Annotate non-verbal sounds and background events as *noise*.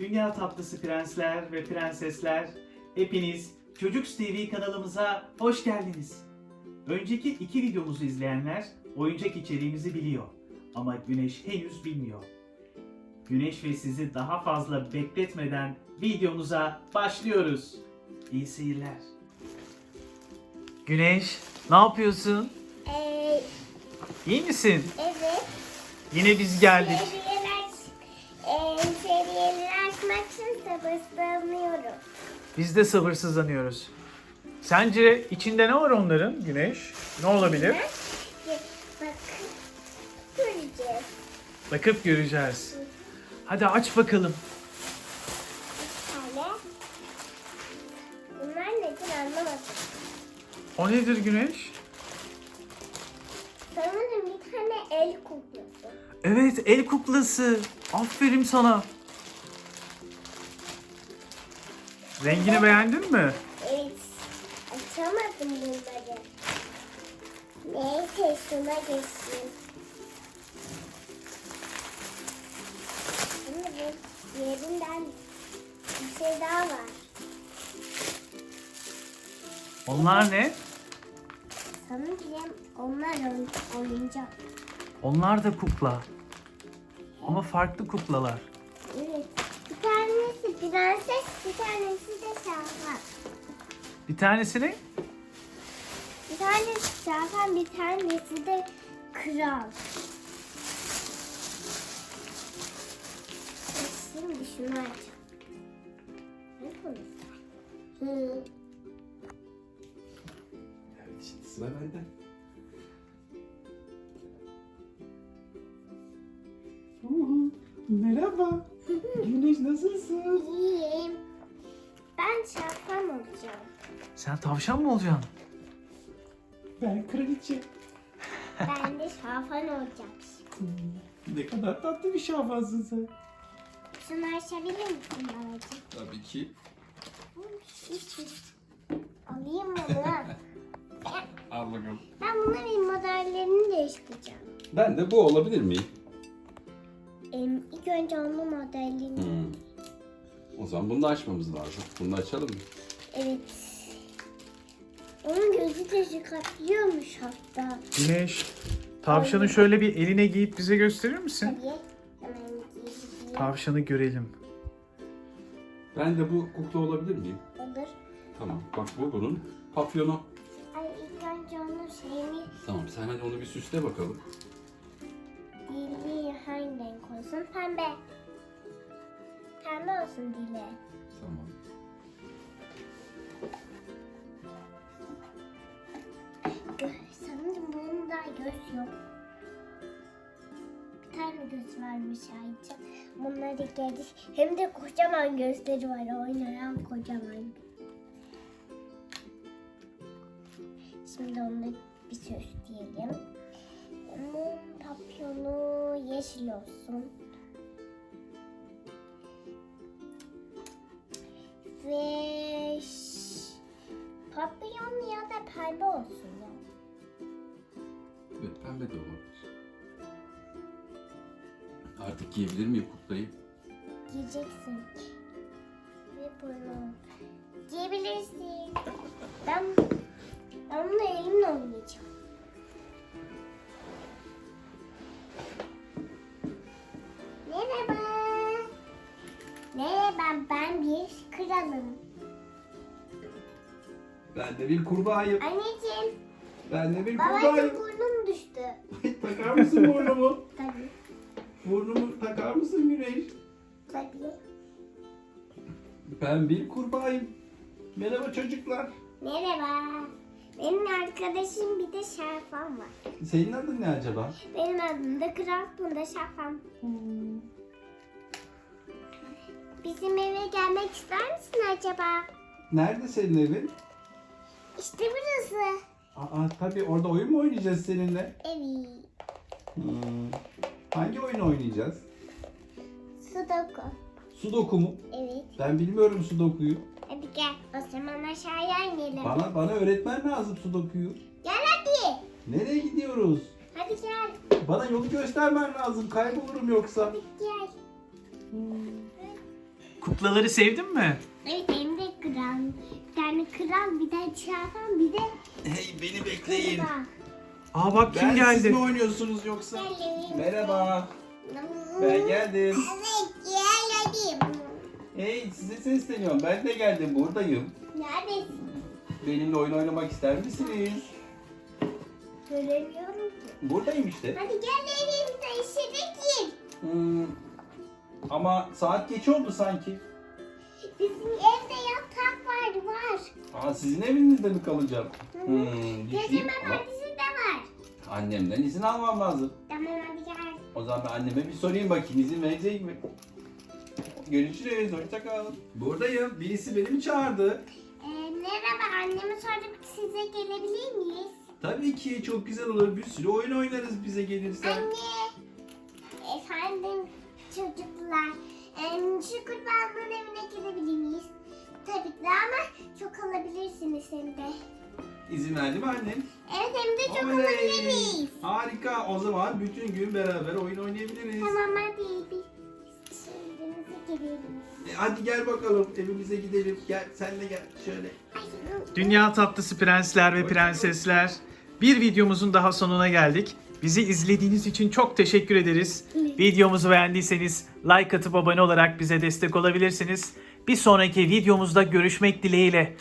Dünya tatlısı prensler ve prensesler, hepiniz Çocuk TV kanalımıza hoş geldiniz. Önceki iki videomuzu izleyenler oyuncak içeriğimizi biliyor ama Güneş henüz bilmiyor. Güneş ve sizi daha fazla bekletmeden videomuza başlıyoruz. İyi seyirler. Güneş, ne yapıyorsun? Ee, İyi misin? evet. Yine biz geldik. Sabırsızlanıyorum. Biz de sabırsızlanıyoruz. Sence içinde ne var onların Güneş? Ne olabilir? Bakın, göreceğiz. Bakıp göreceğiz. Hadi aç bakalım. Şöyle. Bunlar nedir anlamadım. O nedir Güneş? Sanırım bir tane el kuklası. Evet el kuklası. Aferin sana. Rengini beğendin mi? Evet. Açamadım bunları. Neyse şuna geçeyim. Şimdi bu yerinden bir şey daha var. Onlar ne? Sanırım onlar oyun- oyuncak. Onlar da kukla. Ama farklı kuklalar. Evet. Bir tanesi prenses, bir tanesi de şahmat. Bir tanesini Bir tanesi şahmat, bir tanesi de kral. Şimdi şunu aç. Ne konuşuyor? Hı. Evet şimdi sıra bende. Uhu, Merhaba. *laughs* Güneş nasılsın? İyiyim. Ben şahmat olacağım. sen tavşan mı olacaksın? Ben kraliçe. Ben de şahmat olacağım. Ne kadar tatlı bir şafansın sen. Şunu açabilir misin babacığım? Tabii ki. Hiç Alayım bunu. *laughs* Al bakalım. Ben bunların modellerini değiştireceğim. Ben de bu olabilir miyim? Em, ilk önce onun modelini. Hmm. O zaman bunu da açmamız lazım. Bunu da açalım mı? Evet. Onun gözü de çıkartıyormuş hatta. Güneş, tavşanı şöyle bir eline giyip bize gösterir misin? Tabii. Hemen giyeyim. Tavşanı görelim. Ben de bu kukla olabilir miyim? Olur. Tamam. Bak bu bunun papyonu. Ay ilk önce onun şeyini Tamam sen hadi onu bir süsle bakalım. dili hangi? Pembe. Pembe olsun dili. Tamam. Sanırım bunun da göz yok. Bir tane göz varmış ayrıca. Bunları geldi. Hem de kocaman gözleri var. Oynayan kocaman. Şimdi onu bir süsleyelim. Onun papyonu yeşil olsun. Ve papyon ya da pembe olsun ya. Evet pembe de olabilir. Artık giyebilir miyim kuklayı? Giyeceksin. Ve bunu giyebilirsin. Ben, ben bunu elimle oynayacağım. Merhaba ben bir kralım. Ben de bir kurbağayım. Anneciğim Ben de bir babacığım burnum düştü. takar mısın burnumu? Tabii. Burnumu takar mısın Güneş? Tabii. Ben bir kurbağayım. Merhaba çocuklar. Merhaba. Benim arkadaşım bir de Şerfan var. Senin adın ne acaba? Benim adım da Kral, bunda Şerfan. Bizim eve gelmek ister misin acaba? Nerede senin evin? İşte burası. Aa tabii orada oyun mu oynayacağız seninle? Evet. Hmm. Hangi oyunu oynayacağız? Sudoku. Sudoku mu? Evet. Ben bilmiyorum Sudoku'yu. Hadi gel. O zaman aşağıya inelim. Bana bana öğretmen lazım Sudoku'yu. Gel hadi. Nereye gidiyoruz? Hadi gel. Bana yolu göstermen lazım. Kaybolurum yoksa. Hadi gel. Kuklaları sevdin mi? Evet hem de kral. Bir tane kral bir tane çağıran bir de Hey beni kral. Aa bak kim Ben geldi? siz mi oynuyorsunuz yoksa? Gelin. Merhaba. Ben geldim. Evet geldim. Hey size sesleniyorum. Ben de geldim. Buradayım. Neredesin? Benimle oyun oynamak ister misiniz? Göremiyorum ki. Buradayım işte. Hadi gel evimize işedik Hmm, ama saat geç oldu sanki. Bizim evde yatak var var. Aa, sizin evinizde mi kalacağım? Hmm, düşeyim ama partisi de var. annemden izin almam lazım. Tamam hadi gel. O zaman ben anneme bir sorayım bakayım izin verecek mi? Görüşürüz, hoşça kal. Buradayım, birisi beni mi çağırdı? Ee, merhaba anneme sorduk size gelebilir miyiz? Tabii ki çok güzel olur, bir sürü oyun oynarız bize gelirsen. Anne. Efendim çocuklar. Ee, şu kurbanlığın evine gidebilir miyiz? Tabii ki de ama çok alabilirsiniz hem de. İzin verdi mi annen? Evet hem de çok Oley! alabiliriz. Harika, o zaman bütün gün beraber oyun oynayabiliriz. Tamam hadi bir. E, hadi gel bakalım, evimize gidelim. Gel, sen de gel, şöyle. Dünya tatlısı prensler ve prensesler. Bir videomuzun daha sonuna geldik. Bizi izlediğiniz için çok teşekkür ederiz. Videomuzu beğendiyseniz like atıp abone olarak bize destek olabilirsiniz. Bir sonraki videomuzda görüşmek dileğiyle.